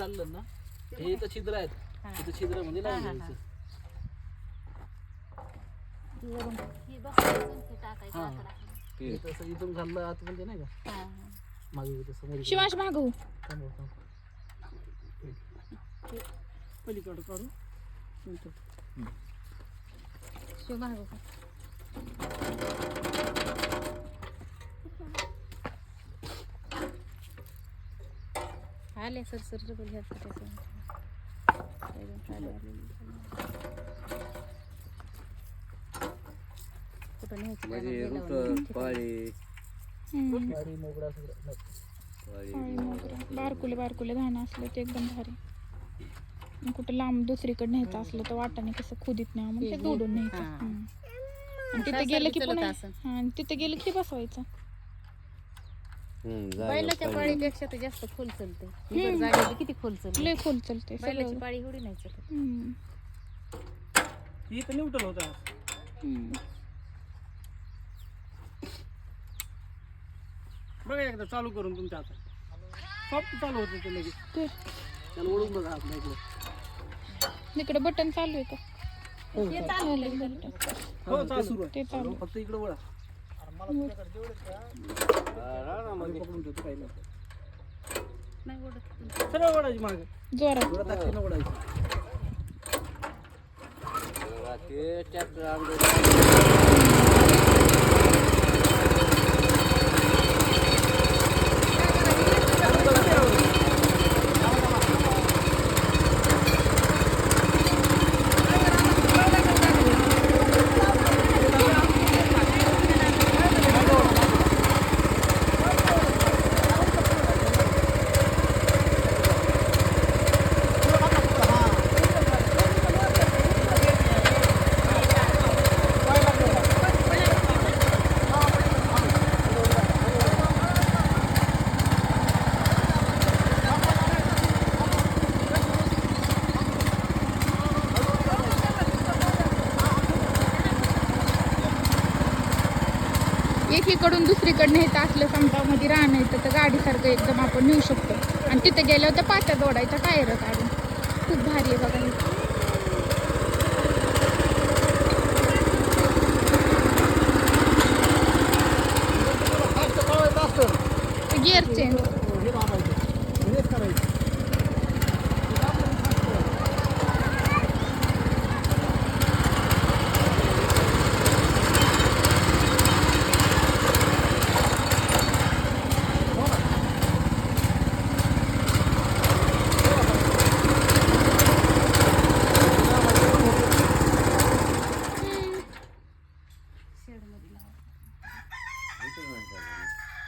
चाललं ना हे इथं छिद्र आहेत. इथं छिद्र म्हणजे लावून हा, द्यायचं हे ते तसं इथून घाललं आत म्हणजे नाही का. मागे इथं समोर इकडे. शिवांश मागू थांबव, थांब. पलीकडं काढू. शिव मागं का? आले सर सर म्हणजे रुट पाळी. बारकुले बारकुले धाणं असलं ते एकदम भारी. कुठं लांब दुसरीकडे न्यायचं असलं तर वाटाने कसं खुदीत नाही हे- दोडून न्यायचं. तिथे गेलं की पुन्हा. हा, तिथे गेलं की बसवायचं. बैलाच्या पाळीपेक्षा तर जास्त खोल चलते. इतर जागेत किती खोल चलते? लय खोल चलते बैलाची पाळी एवढी नाही चलत. हम्म. इथं न्यूट्रल होतं हम्म. बघा एकदा चालू करून तुमच्या आता सॉफ्ट चालू होतं ते लगेच. त्याला ओळून बघा आपल्या इकडे. इकडे बटन चालू आहे का? हे चालू आहे. हो चालू. ते चालू आहे. फक्त इकडे वळा. सरळ वडायची मागे. जोरात. थोडा ताकदीनं ओढायचं. जरा ते ट्रॅक्टर आणलं. एकीकडून दुसरीकडे न्यायचं असलं समजा मध्ये राहणं येतं तर गाडीसारखं एकदम आपण नेऊ शकतो. आणि तिथे गेल्यावर त्या पाट्या जोडायच्या टायर काढून. खूप भारी आहे बघा गिअर चेंज